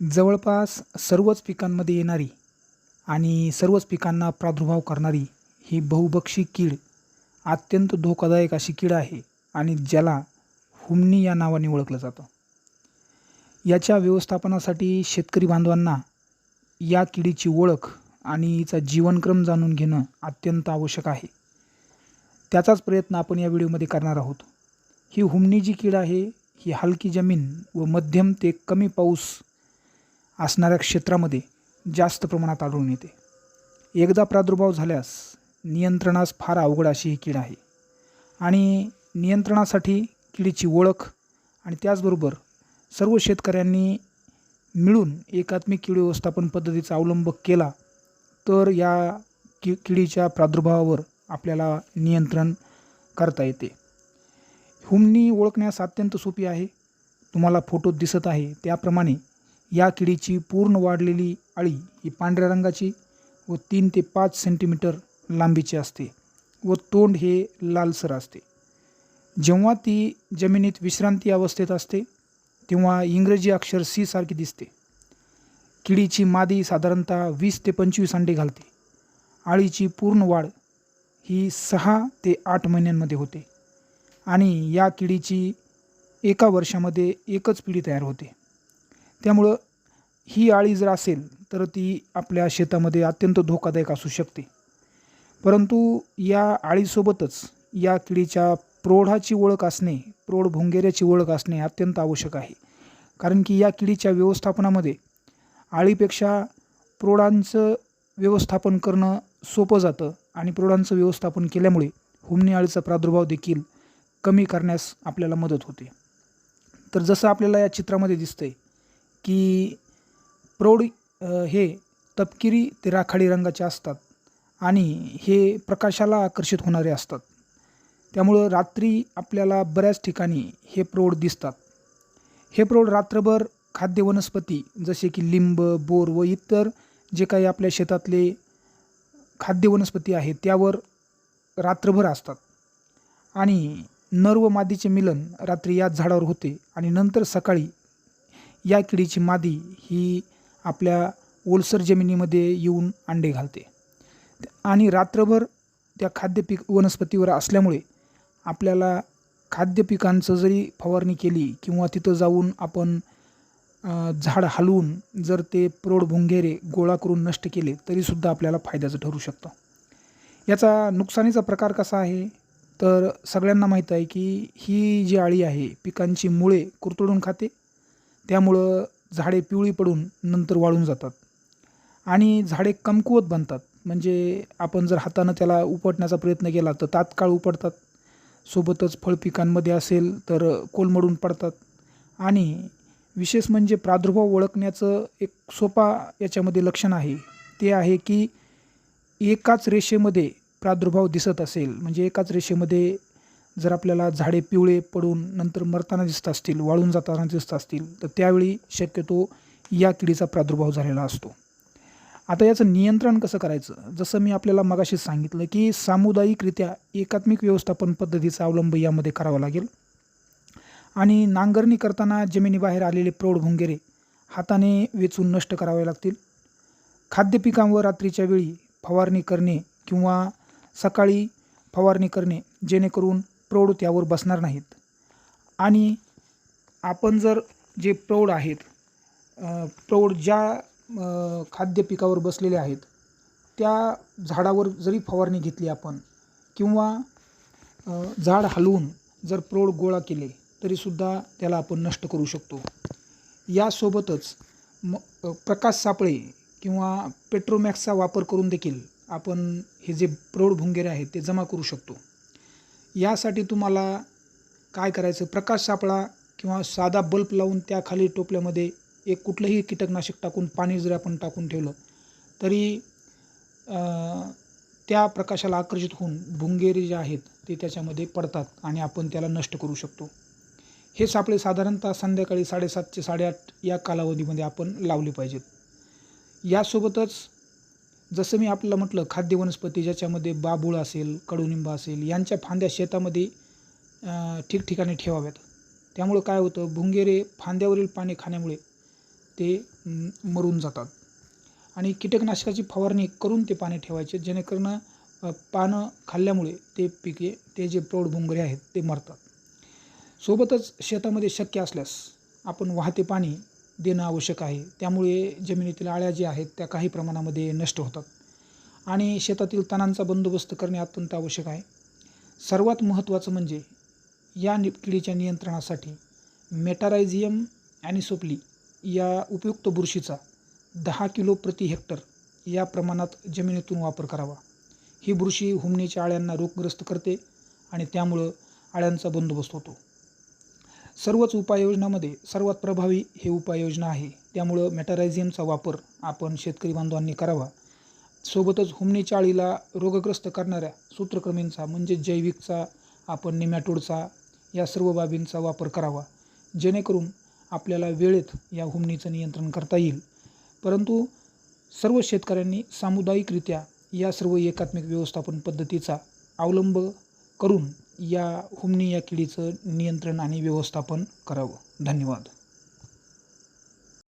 जवळपास सर्वच पिकांमध्ये येणारी आणि सर्वच पिकांना प्रादुर्भाव करणारी ही बहुभक्षी कीड अत्यंत धोकादायक अशी कीड आहे आणि ज्याला हुमणी या नावाने ओळखलं जातं. याच्या व्यवस्थापनासाठी शेतकरी बांधवांना या किडीची ओळख आणि हिचा जीवनक्रम जाणून घेणं अत्यंत आवश्यक आहे. त्याचाच प्रयत्न आपण या व्हिडिओमध्ये करणार आहोत. ही हुमणी जी कीड आहे ही हलकी जमीन व मध्यम ते कमी पाऊस असणाऱ्या क्षेत्रामध्ये जास्त प्रमाणात आढळून येते. एकदा प्रादुर्भाव झाल्यास नियंत्रणास फार अवघड अशी ही कीड आहे. आणि नियंत्रणासाठी किडीची ओळख आणि त्याचबरोबर सर्व शेतकऱ्यांनी मिळून एकात्मिक कीड व्यवस्थापन पद्धतीचा अवलंब केला तर या कि किडीच्या प्रादुर्भावावर आपल्याला नियंत्रण करता येते. हुमणी ओळखण्यास अत्यंत सोपी आहे. तुम्हाला फोटोत दिसत आहे. त्याप्रमाणे या किडीची पूर्ण वाढलेली अळी ही पांढऱ्या रंगाची व तीन ते पाच सेंटीमीटर लांबीची असते व तोंड हे लालसर असते. जेव्हा ती जमिनीत विश्रांती अवस्थेत असते तेव्हा इंग्रजी अक्षर सी सारखी दिसते. किडीची मादी साधारणतः वीस ते पंचवीस अंडे घालते. आळीची पूर्ण वाढ ही सहा ते आठ महिन्यांमध्ये होते आणि या किडीची एका वर्षामध्ये एकच पिढी तयार होते. त्यामुळं ही आळी जर असेल तर ती आपल्या शेतामध्ये अत्यंत धोकादायक असू शकते. परंतु या आळीसोबतच या किडीच्या प्रौढाची ओळख असणे प्रौढ भुंगेऱ्याची ओळख असणे अत्यंत आवश्यक आहे. कारण की या किडीच्या व्यवस्थापनामध्ये आळीपेक्षा प्रौढांचं व्यवस्थापन करणं सोपं जातं आणि प्रौढांचं व्यवस्थापन केल्यामुळे हुमणी आळीचा प्रादुर्भाव देखील कमी करण्यास आपल्याला मदत होते. तर जसं आपल्याला या चित्रामध्ये दिसतं आहे की प्रौढ हे तपकिरी ते राखाडी रंगाचे असतात आणि हे प्रकाशाला आकर्षित होणारे असतात. त्यामुळं रात्री आपल्याला बऱ्याच ठिकाणी हे प्रौढ दिसतात. हे प्रौढ रात्रभर खाद्य वनस्पती जसे की लिंब बोर व इतर जे काही आपल्या शेतातले खाद्य वनस्पती आहेत त्यावर रात्रभर असतात. आणि नर व मादीचे मिलन रात्री याच झाडावर होते आणि नंतर सकाळी या किडीची मादी ही आपल्या ओलसर जमिनीमध्ये येऊन अंडे घालते. आणि रात्रभर त्या खाद्यपीक वनस्पतीवर असल्यामुळे आपल्याला खाद्यपिकांचं जरी फवारणी केली किंवा तिथं जाऊन आपण झाड हलवून जर ते प्रौढ भुंगेरे गोळा करून नष्ट केले तरीसुद्धा आपल्याला फायद्याचं ठरू शकतं. याचा नुकसानीचा प्रकार कसा आहे? तर सगळ्यांना माहीत आहे की ही जी आळी आहे पिकांची मुळे कुरतडून खाते. त्यामुळं झाडे पिवळी पडून नंतर वाळून जातात. आणि झाडे कमकुवत बनतात. म्हणजे आपण जर हातानं त्याला उपटण्याचा प्रयत्न केला तर तात्काळ उपटतात. सोबतच फळपिकांमध्ये असेल तर कोलमडून पडतात. आणि विशेष म्हणजे प्रादुर्भाव ओळखण्याचं एक सोपा याच्यामध्ये लक्षण आहे. ते आहे की एकाच रेषेमध्ये प्रादुर्भाव दिसत असेल. म्हणजे एकाच रेषेमध्ये जर आपल्याला झाडे पिवळे पडून नंतर मरताना दिसत असतील वाळून जाताना दिसत असतील तर त्यावेळी शक्यतो या किडीचा प्रादुर्भाव झालेला असतो. आता याचं नियंत्रण कसं करायचं? जसं मी आपल्याला मगाशी सांगितलं की सामुदायिकरित्या एकात्मिक व्यवस्थापन पद्धतीचा अवलंब यामध्ये करावा लागेल. आणि नांगरणी करताना जमिनीबाहेर आलेले प्रौढ भुंगेरे हाताने वेचून नष्ट करावे लागतील. खाद्य पिकांवर रात्रीच्या वेळी फवारणी करणे किंवा सकाळी फवारणी करणे जेणेकरून प्रौढ त्यावर बसणार नाहीत. आणि आपण जर जे प्रौढ आहेत प्रौढ ज्या खाद्य पिकावर बसलेले आहेत त्या झाडावर जरी फवारणी घेतली आपण किंवा झाड हलवून जर प्रौढ गोळा केले तरीसुद्धा त्याला आपण नष्ट करू शकतो. यासोबतच म प्रकाश सापळे किंवा पेट्रोमॅक्सचा वापर करून देखील आपण हे जे प्रौढ भुंगेरे आहेत ते जमा करू शकतो. यासाठी तुम्हाला काय करायचं? प्रकाश सापळा किंवा साधा बल्ब लावून त्याखाली टोपल्यामध्ये एक कुठलंही कीटकनाशक टाकून पाणी जरी आपण टाकून ठेवलं तरी त्या प्रकाशाला आकर्षित होऊन भुंगेरी जे आहेत ते त्याच्यामध्ये पडतात आणि आपण त्याला नष्ट करू शकतो. हे सापळे साधारणतः संध्याकाळी साडेसात ते साडेआठ या कालावधीमध्ये आपण लावले पाहिजेत. यासोबतच जसं मी आपल्याला म्हटलं खाद्य वनस्पती ज्याच्यामध्ये बाबूळ असेल कडुनिंब असेल यांच्या फांद्या शेतामध्ये ठिकठिकाणी ठेवाव्यात. त्यामुळं काय होतं भुंगेरे फांद्यावरील पाणी खाण्यामुळे ते मरून जातात. आणि कीटकनाशकाची फवारणी करून ते पाने ठेवायचे जेणेकरून पानं खाल्ल्यामुळे ते पिके ते जे प्रौढ भुंगरे आहेत ते मरतात. सोबतच शेतामध्ये शक्य असल्यास आपण वाहते पाणी देणं आवश्यक आहे. त्यामुळे जमिनीतील आळ्या ज्या आहेत त्या काही प्रमाणामध्ये नष्ट होतात. आणि शेतातील तणांचा बंदोबस्त करणे अत्यंत आवश्यक आहे. सर्वात महत्त्वाचं म्हणजे या नि किडीच्या नियंत्रणासाठी मेटारायझियम ॲनिसोप्ली या उपयुक्त बुरशीचा दहा किलो प्रति हेक्टर या प्रमाणात जमिनीतून वापर करावा. ही बुरशी हुमणीच्या आळ्यांना रोगग्रस्त करते आणि त्यामुळं आळ्यांचा बंदोबस्त होतो. सर्वच उपाययोजनामध्ये सर्वात प्रभावी हे उपाययोजना आहे. त्यामुळं मॅटरायझियमचा वापर आपण शेतकरी बांधवांनी करावा. सोबतच हुमणीच्या चाळीला रोगग्रस्त करणाऱ्या सूत्रक्रमींचा म्हणजे जैविकचा आपण निमॅटोडचा या सर्व बाबींचा वापर करावा. जेणेकरून आपल्याला वेळेत या हुमणीचं नियंत्रण करता येईल. परंतु सर्व शेतकऱ्यांनी सामुदायिकरित्या या सर्व एकात्मिक व्यवस्थापन पद्धतीचा अवलंब करून या हुमणी या किडीचं नियंत्रण आणि व्यवस्थापन करावं. धन्यवाद.